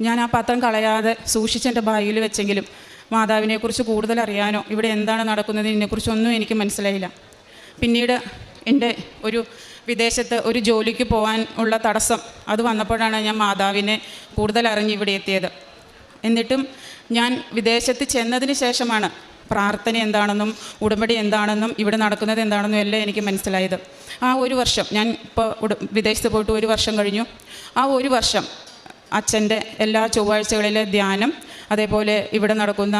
ഞാൻ ആ പത്രം കളയാതെ സൂക്ഷിച്ച് എന്റെ ബാഗിൽ വെച്ചെങ്കിലും മാതാവിനെക്കുറിച്ച് കൂടുതൽ അറിയാനോ? ഇവിടെ എന്താണ് നടക്കുന്നത്? ഇതിനെക്കുറിച്ചൊന്നും എനിക്ക് മനസ്സിലായില്ല. പിന്നീട് എന്റെ ഒരു വിദേശത്ത് ഒരു ജോലിക്ക് പോകാൻ ഉള്ള തടസ്സം അത് വന്നപ്പോഴാണ് ഞാൻ മാതാവിനെ കൂടുതൽ അറിഞ്ഞ് ഇവിടെ എത്തിയത്. എന്നിട്ടും ഞാൻ വിദേശത്ത് ചെന്നതിന് ശേഷമാണ് പ്രാർത്ഥന എന്താണെന്നും ഉടമ്പടി എന്താണെന്നും ഇവിടെ നടക്കുന്നത് എന്താണെന്നും എല്ലാം എനിക്ക് മനസ്സിലായത്. ആ ഒരു വർഷം ഞാൻ ഇപ്പോൾ വിദേശത്ത് പോയിട്ട് ഒരു വർഷം കഴിഞ്ഞു. ആ ഒരു വർഷം അച്ഛന്റെ എല്ലാ ചൊവ്വാഴ്ചകളിലെ ധ്യാനം അതേപോലെ ഇവിടെ നടക്കുന്ന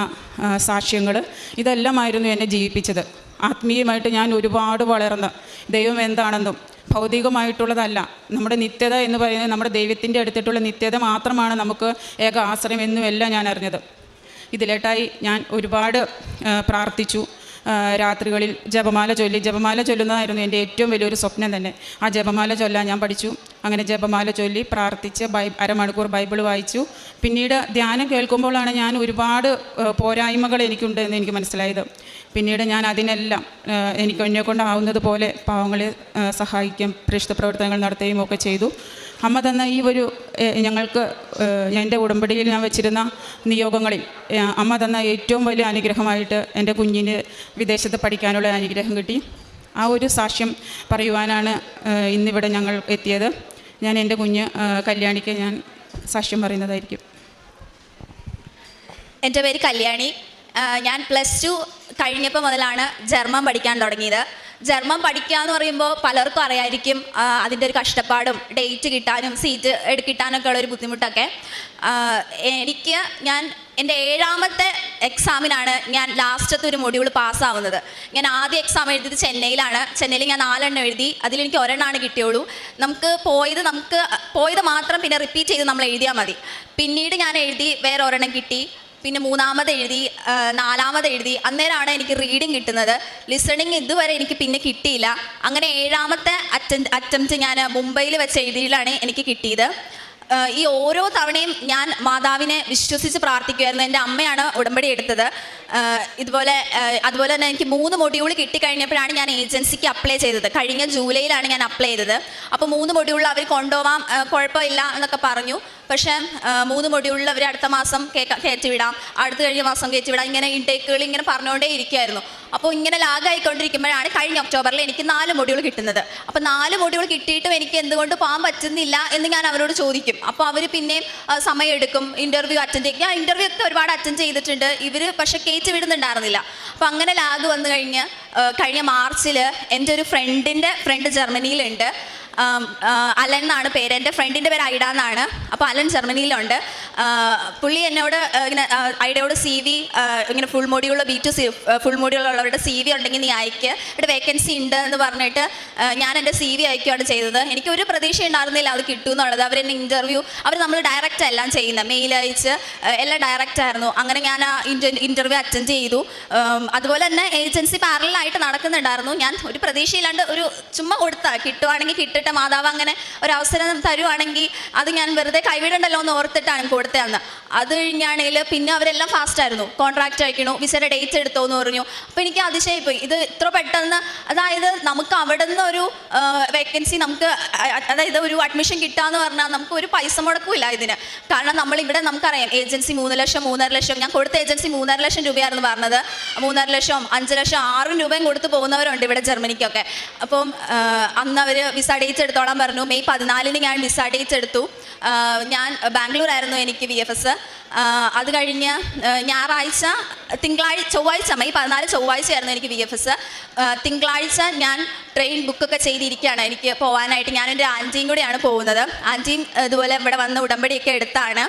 സാക്ഷ്യങ്ങൾ ഇതെല്ലാമായിരുന്നു എന്നെ ജീവിപ്പിച്ചത്. ആത്മീയമായിട്ട് ഞാൻ ഒരുപാട് വളർന്ന്. ദൈവം എന്താണെന്നും ഭൗതികമായിട്ടുള്ളതല്ല. നമ്മുടെ നിത്യത എന്ന് പറയുന്നത് നമ്മുടെ ദൈവത്തിന്റെ അടുത്തിട്ടുള്ള നിത്യത മാത്രമാണ് നമുക്ക് ഏക ആശ്രയം എന്നുമെല്ലാം ഞാൻ അറിഞ്ഞത്. ഇതിലേട്ടായി ഞാൻ ഒരുപാട് പ്രാർത്ഥിച്ചു. രാത്രികളിൽ ജപമാല ചൊല്ലി. ജപമാല ചൊല്ലുന്നതായിരുന്നു എന്റെ ഏറ്റവും വലിയൊരു സ്വപ്നം തന്നെ. ആ ജപമാല ചൊല്ലാൻ ഞാൻ പഠിച്ചു. അങ്ങനെ ജപമാല ചൊല്ലി പ്രാർത്ഥിച്ച് ബൈ അരമണിക്കൂർ ബൈബിൾ വായിച്ചു. പിന്നീട് ധ്യാനം കേൾക്കുമ്പോഴാണ് ഞാൻ ഒരുപാട് പോരായ്മകൾ എനിക്കുണ്ട് എന്ന് എനിക്ക് മനസ്സിലായത്. പിന്നീട് ഞാൻ അതിനെല്ലാം എനിക്ക് എന്നെ കൊണ്ടാവുന്നത് പോലെ പാവങ്ങളെ സഹായിക്കും പ്രേക്ഷിത പ്രവർത്തനങ്ങൾ നടത്തുകയും ഒക്കെ ചെയ്തു. അമ്മ തന്ന ഈ ഒരു ഞങ്ങൾക്ക് എന്റെ ഉടമ്പടിയിൽ ഞാൻ വെച്ചിരുന്ന നിയോഗങ്ങളിൽ അമ്മ തന്ന ഏറ്റവും വലിയ അനുഗ്രഹമായിട്ട് എന്റെ കുഞ്ഞിന് വിദേശത്ത് പഠിക്കാനുള്ള അനുഗ്രഹം കിട്ടി. ആ ഒരു സാക്ഷ്യം പറയുവാനാണ് ഇന്നിവിടെ ഞങ്ങൾ എത്തിയത്. ഞാൻ എന്റെ കുഞ്ഞ് കല്യാണിക്ക് ഞാൻ സാക്ഷ്യം പറയുന്നതായിരിക്കും. എന്റെ പേര് കല്യാണി. ഞാൻ പ്ലസ് ടു കഴിഞ്ഞപ്പോൾ മുതലാണ് ജർമ്മൻ പഠിക്കാൻ തുടങ്ങിയത്. ജർമ്മൻ പഠിക്കുക എന്ന് പറയുമ്പോൾ പലർക്കും അറിയായിരിക്കും അതിന്റെ ഒരു കഷ്ടപ്പാടും ഡേറ്റ് കിട്ടാനും സീറ്റ് കിട്ടാനൊക്കെ ഉള്ള ഒരു ബുദ്ധിമുട്ടൊക്കെ. എനിക്ക് ഞാൻ എന്റെ ഏഴാമത്തെ എക്സാമിനാണ് ഞാൻ ലാസ്റ്റത്തെ ഒരു മൊഡ്യൂൾ പാസ്സാവുന്നത്. ഞാൻ ആദ്യ എക്സാം എഴുതിയത് ചെന്നൈയിലാണ്. ചെന്നൈയിൽ ഞാൻ നാലെണ്ണം എഴുതി അതിലെനിക്ക് ഒരെണ്ണമാണ് കിട്ടിയുള്ളൂ. നമുക്ക് പോയത് നമുക്ക് പോയത് മാത്രം പിന്നെ റിപ്പീറ്റ് ചെയ്ത് നമ്മൾ എഴുതിയാൽ മതി. പിന്നീട് ഞാൻ എഴുതി വേറെ ഒരെണ്ണം കിട്ടി. പിന്നെ മൂന്നാമത് എഴുതി നാലാമത് എഴുതി. അന്നേരമാണ് എനിക്ക് റീഡിങ് കിട്ടുന്നത്. ലിസണിങ് ഇതുവരെ എനിക്ക് പിന്നെ കിട്ടിയില്ല. അങ്ങനെ ഏഴാമത്തെ അറ്റം അറ്റംപ്റ്റ് ഞാൻ മുംബൈയിൽ വെച്ച് എഴുതിയിലാണ് എനിക്ക് കിട്ടിയത്. ഈ ഓരോ തവണയും ഞാൻ മാതാവിനെ വിശ്വസിച്ച് പ്രാർത്ഥിക്കുമായിരുന്നു എന്റെ അമ്മയാണ് ഉടമ്പടി എടുത്തത്. ഇതുപോലെ അതുപോലെ തന്നെ എനിക്ക് മൂന്ന് മൊഡ്യൂൾ കിട്ടിക്കഴിഞ്ഞപ്പോഴാണ് ഞാൻ ഏജൻസിക്ക് അപ്ലൈ ചെയ്തത്. കഴിഞ്ഞ ജൂലൈയിലാണ് ഞാൻ അപ്ലൈ ചെയ്തത്. അപ്പോൾ മൂന്ന് മൊഡ്യൂളിൽ അവർ കൊണ്ടുപോകാം കുഴപ്പമില്ല എന്നൊക്കെ പറഞ്ഞു. പക്ഷേ മൂന്ന് മൊഡ്യൂളിൽ അവർ അടുത്ത മാസം കേക്ക കയറ്റി വിടാം അടുത്ത കഴിഞ്ഞ മാസം കയറ്റി വിടാം ഇങ്ങനെ ഇൻടേക്കുകൾ ഇങ്ങനെ പറഞ്ഞുകൊണ്ടേ ഇരിക്കുമായിരുന്നു അപ്പോൾ ഇങ്ങനെ ലാഗായിക്കൊണ്ടിരിക്കുമ്പോഴാണ് കഴിഞ്ഞ ഒക്ടോബറിൽ എനിക്ക് നാല് മൊഡ്യൂൾ കിട്ടുന്നത്. അപ്പോൾ നാല് മൊഡ്യൂൾ കിട്ടിയിട്ടും എനിക്ക് എന്തുകൊണ്ട് പോകാൻ പറ്റുന്നില്ല എന്ന് ഞാൻ അവരോട് ചോദിക്കും. അപ്പോൾ അവർ പിന്നെയും സമയം സമയമെടുക്കും. ഇന്റർവ്യൂ അറ്റൻഡ് ചെയ്യും. ഞാൻ ഇന്റർവ്യൂ ഒക്കെ ഒരുപാട് അറ്റൻഡ് ചെയ്തിട്ടുണ്ട്. ഇവർ പക്ഷെ കയറ്റി വിടുന്നുണ്ടായിരുന്നില്ല അപ്പോൾ അങ്ങനെ ലാഗ് വന്നു കഴിഞ്ഞ് കഴിഞ്ഞ മാർച്ചിൽ എന്റെ ഒരു ഫ്രണ്ടിന്റെ ഫ്രണ്ട് ജർമ്മനിയിലുണ്ട്. അലൻ എന്നാണ് പേര്. എന്റെ ഫ്രണ്ടിന്റെ പേര് ഐഡ എന്നാണ്. അപ്പോൾ അലൻ ജർമ്മനിയിലുണ്ട്. പുള്ളി എന്നോട് ഇങ്ങനെ ഐഡയോട് സി വി ഇങ്ങനെ ഫുൾ മോഡിയുള്ള ബി ടു സി ഫുൾ മോഡിയുള്ളവരുടെ സി വി ഉണ്ടെങ്കിൽ നീ അയക്ക്. ഇവിടെ വേക്കൻസി ഉണ്ട് എന്ന് പറഞ്ഞിട്ട് ഞാൻ എന്റെ സി വി അയക്കുകയാണ് ചെയ്തത്. എനിക്ക് ഒരു പ്രതീക്ഷ ഉണ്ടായിരുന്നില്ല അത് കിട്ടും അവർ എന്നെ ഇന്റർവ്യൂ അവർ നമ്മൾ ഡയറക്റ്റ് എല്ലാം ചെയ്യുന്നത്. മെയിൽ അയച്ച് എല്ലാം ഡയറക്റ്റ് ആയിരുന്നു. അങ്ങനെ ഞാൻ ആ ഇന്റർവ്യൂ അറ്റൻഡ് ചെയ്തു. അതുപോലെ തന്നെ ഏജൻസി പാരലായിട്ട് നടക്കുന്നുണ്ടായിരുന്നു. ഞാൻ ഒരു പ്രതീക്ഷയില്ലാണ്ട് ഒരു ചുമ്മാ കൊടുത്താൽ കിട്ടുവാണെങ്കിൽ കിട്ടട്ടെ മാതാവ് അങ്ങനെ ഒരു അവസരം തരുവാണെങ്കിൽ അത് ഞാൻ വെറുതെ കൈവിടണ്ടല്ലോ എന്ന് ഓർത്തിട്ടാണ് കൊടുത്തതെന്ന് അത് കഴിഞ്ഞാണെങ്കിൽ പിന്നെ അവരെല്ലാം ഫാസ്റ്റ് ആയിരുന്നു. കോൺട്രാക്റ്റ് അയക്കണു വിസയുടെ ഡേറ്റ് എടുത്തോ എന്ന് പറഞ്ഞു. അപ്പോൾ എനിക്ക് അതിശയിപ്പോയി ഇത് ഇത്ര പെട്ടെന്ന് അതായത് നമുക്ക് അവിടെ നിന്ന് ഒരു വേക്കൻസി നമുക്ക് അതായത് ഒരു അഡ്മിഷൻ കിട്ടാന്ന് പറഞ്ഞാൽ നമുക്ക് ഒരു പൈസ മുടക്കില്ല ഇതിന്. കാരണം നമ്മൾ ഇവിടെ നമുക്കറിയാം ഏജൻസി മൂന്ന് ലക്ഷം മൂന്നര ലക്ഷം. ഞാൻ കൊടുത്ത ഏജൻസി മൂന്നര ലക്ഷം രൂപയായിരുന്നു പറഞ്ഞത്. മൂന്നര ലക്ഷം അഞ്ച് ലക്ഷം ആറും രൂപയും കൊടുത്ത് പോകുന്നവരുണ്ട് ഇവിടെ ജർമ്മനിക്കൊക്കെ. അപ്പം അന്ന് അവർ വിസ ഡേറ്റ് എടുത്തോളാൻ പറഞ്ഞു. മെയ് പതിനാലിന് ഞാൻ വിസ ഡേറ്റ് എടുത്തു. ഞാൻ ബാംഗ്ലൂർ ആയിരുന്നു എനിക്ക് വി എഫ് എസ് അത് കഴിഞ്ഞ് ഞായറാഴ്ച തിങ്കളാഴ്ച ചൊവ്വാഴ്ച മെയ് പതിനാല് ചൊവ്വാഴ്ചയായിരുന്നു എനിക്ക് വി എഫ് എസ് തിങ്കളാഴ്ച ഞാൻ ട്രെയിൻ ബുക്കൊക്കെ ചെയ്തിരിക്കുകയാണ്. എനിക്ക് പോകാനായിട്ട് ഞാൻ എന്റെ ആന്റിയും കൂടെയാണ് പോകുന്നത്. ആന്റിയും ഇതുപോലെ ഇവിടെ വന്ന് ഉടമ്പടിയൊക്കെ എടുത്താണ്.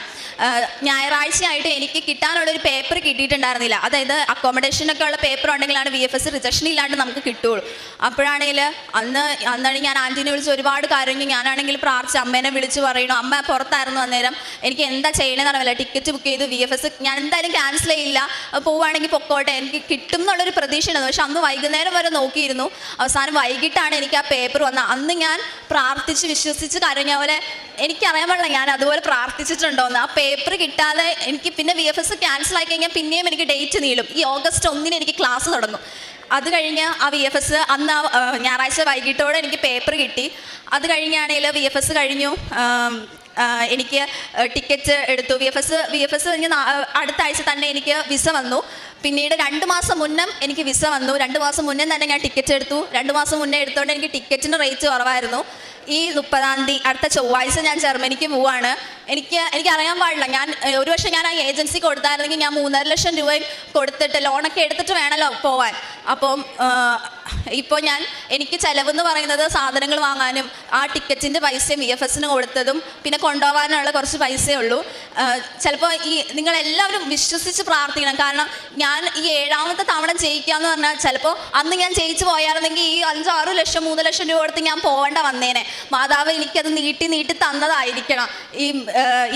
ഞായറാഴ്ചയായിട്ട് എനിക്ക് കിട്ടാനുള്ളൊരു പേപ്പർ കിട്ടിയിട്ടുണ്ടായിരുന്നില്ല. അതായത് അക്കോമഡേഷനൊക്കെ ഉള്ള പേപ്പർ ഉണ്ടെങ്കിലാണ് വി എഫ് എസ് റിജക്ഷൻ ഇല്ലാണ്ട് നമുക്ക് കിട്ടുകയുള്ളൂ. അപ്പോഴാണെങ്കിൽ അന്ന് അന്നാണ് ഞാൻ ആന്റീനെ വിളിച്ച് ഒരുപാട് കാര്യങ്ങൾ ഞാനാണെങ്കിൽ പ്രാർത്ഥിച്ച് അമ്മേനെ വിളിച്ച് പറയണു. അമ്മ പുറത്തായിരുന്നു അന്നേരം എനിക്ക് എന്താ ചെയ്യണമെന്നറിയില്ല ടിക്കറ്റ് ബുക്ക് ചെയ്തു വി എഫ് എസ് ഞാൻ എന്തായാലും ക്യാൻസൽ ചെയ്യില്ല. പോവുകയാണെങ്കിൽ പൊക്കോട്ടെ. എനിക്ക് കിട്ടും എന്നുള്ളൊരു പ്രതീക്ഷ ഉണ്ടായിരുന്നു പക്ഷെ അന്ന് വൈകുന്നേരം വരെ നോക്കിയിരുന്നു. അവസാനം വൈകിട്ടാണ് എനിക്ക് ആ പേപ്പർ വന്നത് അന്ന് ഞാൻ പ്രാർത്ഥിച്ച് വിശ്വസിച്ച് കരഞ്ഞ പോലെ എനിക്കറിയാൻ പാടില്ല. ഞാൻ അതുപോലെ പ്രാർത്ഥിച്ചിട്ടുണ്ടോന്ന്. ആ പേപ്പർ കിട്ടാതെ എനിക്ക് പിന്നെ വി എഫ് എസ് ക്യാൻസൽ ആയി കഴിഞ്ഞാൽ പിന്നെയും എനിക്ക് ഡേറ്റ് നീളും. ഈ ഓഗസ്റ്റ് ഒന്നിന് എനിക്ക് ക്ലാസ് തുടങ്ങും. അത് കഴിഞ്ഞ് ആ വി എഫ് എസ് അന്ന് ഞായറാഴ്ച വൈകിട്ടോടെ എനിക്ക് പേപ്പർ കിട്ടി. അത് കഴിഞ്ഞാണെങ്കിൽ വി എഫ് എസ് കഴിഞ്ഞു. എനിക്ക് ടിക്കറ്റ് എടുത്തു. V F S V F S കഴിഞ്ഞ് അടുത്ത ആഴ്ച തന്നെ എനിക്ക് വിസ വന്നു. പിന്നീട് രണ്ട് മാസം മുന്നേ എനിക്ക് വിസ വന്നു. രണ്ട് മാസം മുന്നേ തന്നെ ഞാൻ ടിക്കറ്റ് എടുത്തു. രണ്ട് മാസം മുന്നേ എടുത്തോണ്ട് എനിക്ക് ടിക്കറ്റിന് റേറ്റ് കുറവായിരുന്നു. ഈ മുപ്പതാം തീയതി അടുത്ത ചൊവ്വാഴ്ച ഞാൻ ജർമ്മനിക്ക് പോവാണ്. എനിക്ക് എനിക്ക് അറിയാൻ പാടില്ല. ഞാൻ ഒരു പക്ഷേ ഞാൻ ആ ഏജൻസി കൊടുത്തായിരുന്നെങ്കിൽ ഞാൻ മൂന്നര ലക്ഷം രൂപയും കൊടുത്തിട്ട് ലോണൊക്കെ എടുത്തിട്ട് വേണമല്ലോ പോവാൻ. അപ്പം ഇപ്പോൾ ഞാൻ എനിക്ക് ചിലവെന്ന് പറയുന്നത് സാധനങ്ങൾ വാങ്ങാനും ആ ടിക്കറ്റിന്റെ പൈസയും വി എഫ് എസിന് കൊടുത്തതും പിന്നെ കൊണ്ടുപോകാനുള്ള കുറച്ച് പൈസയേ ഉള്ളൂ. ചിലപ്പോൾ ഈ നിങ്ങളെല്ലാവരും വിശ്വസിച്ച് പ്രാർത്ഥിക്കണം. കാരണം ഞാൻ ഈ ഏഴാമത്തെ തവണ ജയിക്കുക എന്ന് പറഞ്ഞാൽ ചിലപ്പോൾ അന്ന് ഞാൻ ജയിച്ചു പോയായിരുന്നെങ്കിൽ ഈ അഞ്ചാറ് ലക്ഷം മൂന്ന് ലക്ഷം രൂപ കൊടുത്ത് ഞാൻ പോകേണ്ട വന്നേനെ. മാതാവ് എനിക്കത് നീട്ടി നീട്ടി തന്നതായിരിക്കണം. ഈ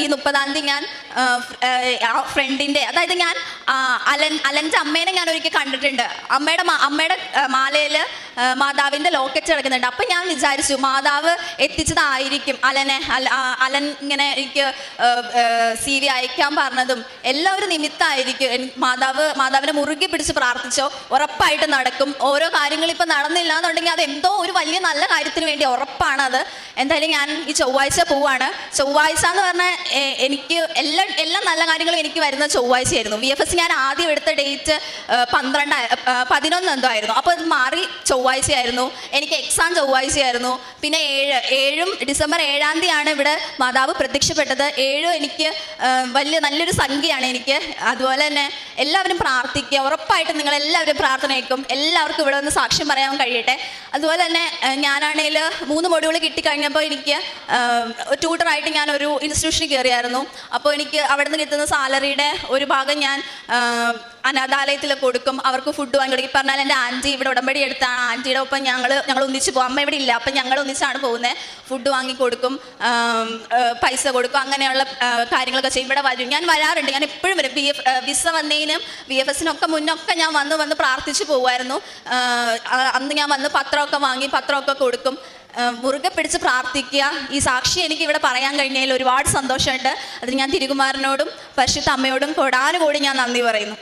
ഈ മുപ്പതാം തീയതി ഞാൻ ആ, ഫ്രണ്ടിന്റെ അതായത് ഞാൻ അലൻ അലന്റെ അമ്മേനെ ഞാൻ ഒരിക്കൽ കണ്ടിട്ടുണ്ട്. അമ്മയുടെ അമ്മയുടെ അമ്മയുടെ മാലയിൽ മാതാവിന്റെ ലോക്കറ്റ് കിടക്കുന്നുണ്ട്. അപ്പം ഞാൻ വിചാരിച്ചു മാതാവ് എത്തിച്ചതായിരിക്കും. അലനെ അല- അലൻ ഇങ്ങനെ എനിക്ക് സി വി അയക്കാൻ പറഞ്ഞതും എല്ലാം ഒരു നിമിത്തമായിരിക്കും മാതാവ് മാതാവിനെ മുറുകെ പിടിച്ച് പ്രാർത്ഥിച്ചോ ഉറപ്പായിട്ട് നടക്കും. ഓരോ കാര്യങ്ങൾ ഇപ്പം നടന്നില്ല എന്നുണ്ടെങ്കിൽ അത് എന്തോ ഒരു വലിയ നല്ല കാര്യത്തിന് വേണ്ടി ഉറപ്പാണ് അത് എന്തായാലും ഞാൻ ഈ ചൊവ്വാഴ്ച പോവാണ്. ചൊവ്വാഴ്ച എന്ന് പറഞ്ഞാൽ എനിക്ക് എല്ലാ എല്ലാ നല്ല കാര്യങ്ങളും എനിക്ക് വരുന്ന ചൊവ്വാഴ്ചയായിരുന്നു. വി എഫ് എസ് ഞാൻ ആദ്യം എടുത്ത ഡേറ്റ് പന്ത്രണ്ട് പതിനൊന്ന് എന്തോ ആയിരുന്നു. അപ്പോൾ അത് മാറി ചൊവ്വാഴ്ചയായിരുന്നു എനിക്ക് എക്സാം ചൊവ്വാഴ്ചയായിരുന്നു പിന്നെ ഏഴ് ഏഴും ഡിസംബർ ഏഴാം തീയതിയാണ് ഇവിടെ മാതാവ് പ്രത്യക്ഷപ്പെട്ടത്. ഏഴും എനിക്ക് വലിയ നല്ലൊരു സംഖ്യയാണ് എനിക്ക്. അതുപോലെ തന്നെ എല്ലാവരും പ്രാർത്ഥിക്കുക. ഉറപ്പായിട്ടും നിങ്ങൾ എല്ലാവരും പ്രാർത്ഥന വയ്ക്കും എല്ലാവർക്കും ഇവിടെ വന്ന് സാക്ഷ്യം പറയാൻ കഴിയട്ടെ. അതുപോലെ തന്നെ ഞാനാണെങ്കിൽ മൂന്ന് മൊഡ്യൂൾ കിട്ടിക്കഴിഞ്ഞപ്പോൾ എനിക്ക് ട്യൂട്ടറായിട്ട് ഞാൻ ഒരു ഇൻസ്റ്റിറ്റ്യൂഷനിൽ കയറിയായിരുന്നു. അപ്പോൾ എനിക്ക് അവിടെ നിന്ന് കിട്ടുന്ന സാലറിയുടെ ഒരു ഭാഗം ഞാൻ അനാഥാലയത്തിൽ കൊടുക്കും അവർക്ക് ഫുഡ് വാങ്ങി കൊടുക്കും. പറഞ്ഞാൽ എന്റെ ആന്റി ഇവിടെ ഉടമ്പടി എടുത്താണ്. ആന്റിയുടെ ഒപ്പം ഞങ്ങൾ ഞങ്ങൾ ഒന്നിച്ച് പോകും അമ്മ ഇവിടെ ഇല്ല. അപ്പം ഞങ്ങൾ ഒന്നിച്ചാണ് പോകുന്നത്. ഫുഡ് വാങ്ങി കൊടുക്കും പൈസ കൊടുക്കും അങ്ങനെയുള്ള കാര്യങ്ങളൊക്കെ ചെയ്യും. ഇവിടെ വരും. ഞാൻ വരാറുണ്ട്. ഞാൻ എപ്പോഴും വരും. ബി എഫ് വിസ വന്നതിനും ബി എഫ് എസിനൊക്കെ മുന്നൊക്കെ ഞാൻ വന്ന് വന്ന് പ്രാർത്ഥിച്ചു പോകുമായിരുന്നു. അന്ന് ഞാൻ വന്ന് പത്രമൊക്കെ വാങ്ങി പത്രമൊക്കെ കൊടുക്കും. മുറുകെ പിടിച്ച് പ്രാർത്ഥിക്കുക. ഈ സാക്ഷി എനിക്ക് ഇവിടെ പറയാൻ കഴിഞ്ഞതിൽ ഒരുപാട് സന്തോഷമുണ്ട്. അതിന് ഞാൻ തിരുകുമാരനോടും പരിശുദ്ധ അമ്മയോടും കൊടാനുകൂടി ഞാൻ നന്ദി പറയുന്നു.